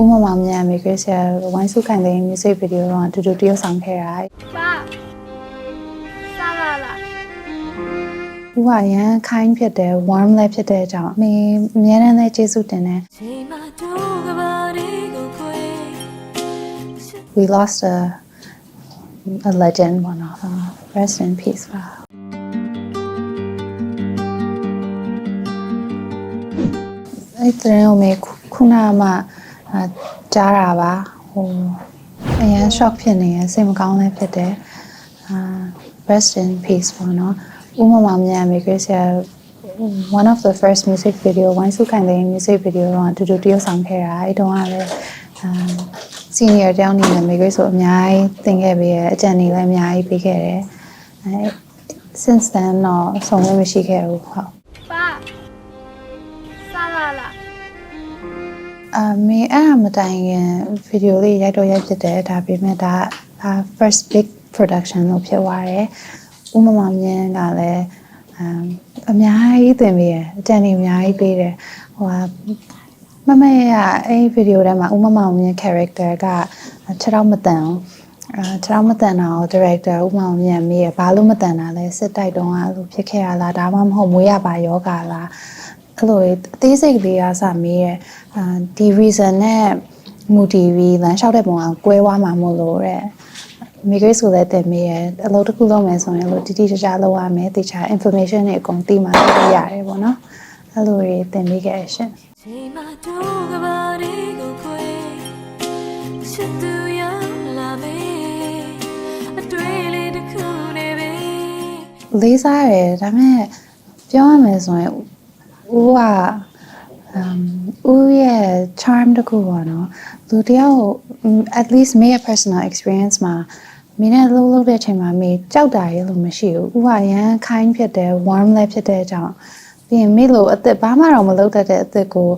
ဥမမမြန်မိခွေးဆရာဝိုင်းစုခိုင်တဲ့ music video တော့အတူတူတရုပ်ဆောင်ခဲ့တာပါစာလာလာဥကရန်ခိုင်းဖြစ်တယ် warm လည်းဖြစ်တဲ့အကြောင်းအမေအများနဲ့လည်းကျေးဇူးတင်တယ် we lost a a legend one of uh, rest in peace ပါအဲ့တဲ့အမေခုနက အာကြားတာပါဟိုအရန် shock ဖြစ်နေရစိတ်မကောင်းလည်းဖြစ်တယ်အာ rest in peace ပေါ့နော်ဦးမမောင်မြန်မိတ်ဆရာ one of the first music video ဝိုင်းစုခိုင်တဲ့ music video တော့အတူတူတရုပ်ဆောင်ခဲ့တာအဲ့တုန်းကလည်းအာ senior တယောက်အနေနဲ့မိတ်ဆိုအများကြီးသင်ခဲ့ပေးရအကြံဉာဏ်လည်းအများကြီးပေးခဲ့တယ်အဲ since then တော့ဆုံးလည်းမရှိခဲ့ဘူးဟုတ် အမေအဲ့အမတိုင်ခင်ဗီဒီယိုလေးရိုက်တော့ရိုက်ဖြစ်တယ်ဒါပေမဲ့ဒါဒါ first big production လို့ဖြစ်သွားတယ်ဥမမမြင်းကလည်းအမ်အများကြီးသင်ပေးတယ်အကြံဉာဏ်အများကြီးပေးတယ်ဟိုဟာမမေကအဲ့ဗီဒီယိုထဲမှာဥမမမြင်း character ကခြေထောက်မတန်အောင်အဲခြေထောက်မတန်တာကို director ဥမမမြင်းမေးရဘာလို့မတန်တာလဲစစ်တိုက်တုံးကအဲ့လိုဖြစ်ခဲ့ရလားဒါမှမဟုတ်မွေးရပါယောဂလား အဲ့လိုအသေးစိတ်လေးအားစမေးရဲ့အာဒီ reason နဲ့မူတည်ပြီးလမ်းလျှောက်တဲ့ပုံကကွဲသွားမှာမို့လို့တဲ့မိဂရိတ်ဆိုလည်းတင်မေးရဲ့အလုပ်တစ်ခုလုပ်မယ်ဆိုရင်လို့တိတိကျကျလုပ်ရမယ်တခြား information တွေအကုန်သိမှသိရရတယ်ပေါ့နော်အဲ့လိုတွေတင်မေးခဲ့ရရှင်ချိန်မှတို့ကဘာတွေကိုခွေချစ်သူရလာမေအတွေ့လေးတစ်ခုနေပဲလေးစားရတယ်ဒါပေမဲ့ပြောရမယ်ဆိုရင် ဦးက um ဦးရဲ့ charm တခုပေါ့နော်လူတယောက်ကို um, at least မေရဲ့ personal experience မှာမင်းနဲ့လှုပ်လှုပ်တဲ့အချိန်မှာမေကြောက်တာရေလို့မရှိဘူးဦးကရန်ခိုင်းဖြစ်တယ် warm လည်းဖြစ်တဲ့အကြောင်းပြီးရင်မေလို့အသက်ဘာမှတော့မလုပ်တတ်တဲ့အသက်ကို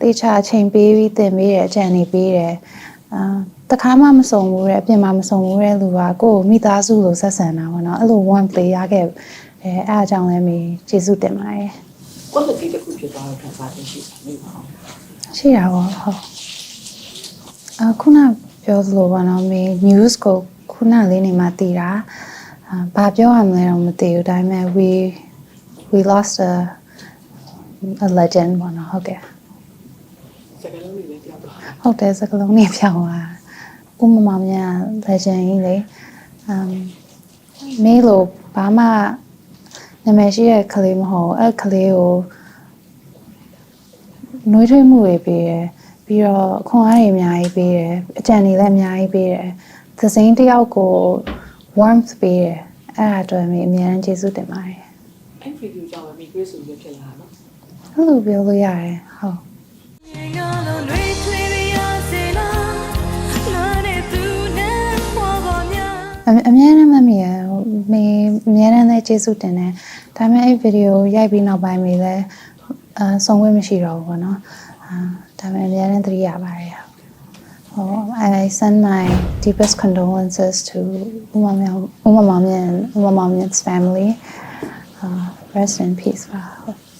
တေချာအချိန်ပေးပြီးသင်ပေးတယ်အကြံနေပေးတယ်အာတခါမှမစုံဘူးတဲ့အပြင်မှာမစုံဘူးတဲ့လူကကိုယ့်ကိုမိသားစုလိုဆက်ဆံတာပေါ့နော်အဲ့လို warm play ရခဲ့အဲအဲ့အကြောင်းလည်းမေကျေးဇူးတင်ပါတယ် ကွက်လက်တီတစ်ခုဖြစ်သွားတော့ခံစားချက်ရှိတာမိပါအောင်ရှိတာပေါ့ဟုတ်အခုနပြောသလိုပါတော့မေ news ကိုခုနလေးနေမှတည်တာအာဘာပြောရမလဲတော့မသိဘူးဒါပေမဲ့ we we lost a a legend ပေါ့နော်ဟုတ်ကဲ့စကလုံးလေးလည်းပြောက်သွားဟုတ်တယ်စကလုံးနေပြောင်းသွားဥမမမြတ် legend ကြီးလေအမ်မေလို့ဘာမှ နာမည်ရှိတဲ့ကလေးမဟုတ်ဘူးအဲ့ကလေးကိုနှွေးထွေးမှုတွေပေးတယ်ပြီးတော့ခွန်အားတွေအများကြီးပေးတယ်အကြံတွေလည်းအများကြီးပေးတယ်သစိမ်းတစ်ယောက်ကို warmth ပေးတယ်အဲ့ဒါအတွက်မေအများကြီးကျေးဇူးတင်ပါတယ်အဲ့ဗီဒီယိုကြောင့်မိဂရိတ်ဆိုပြီးဖြစ်လာတော့အဲ့လိုပြောလို့ရတယ်ဟုတ်ရင်ကလုံးတွေထွေးပြရစေလားနာနေသူနဲ့ဟောပေါ်များအမြအများနဲ့မမီရဟို မေအများနဲ့လည်းကျေးဇူးတင်တယ်ဒါပေမဲ့အဲ့ဗီဒီယိုရိုက်ပြီးနောက်ပိုင်းမေလည်းအာဆုံးဝဲမရှိတော့ဘူးပေါ့နော်အာဒါပေမဲ့အများနဲ့သတိရပါတယ်ဟို I send my deepest condolences to Uma Uma Mamian Uma Mamian's family uh, rest in peace ပါဟုတ်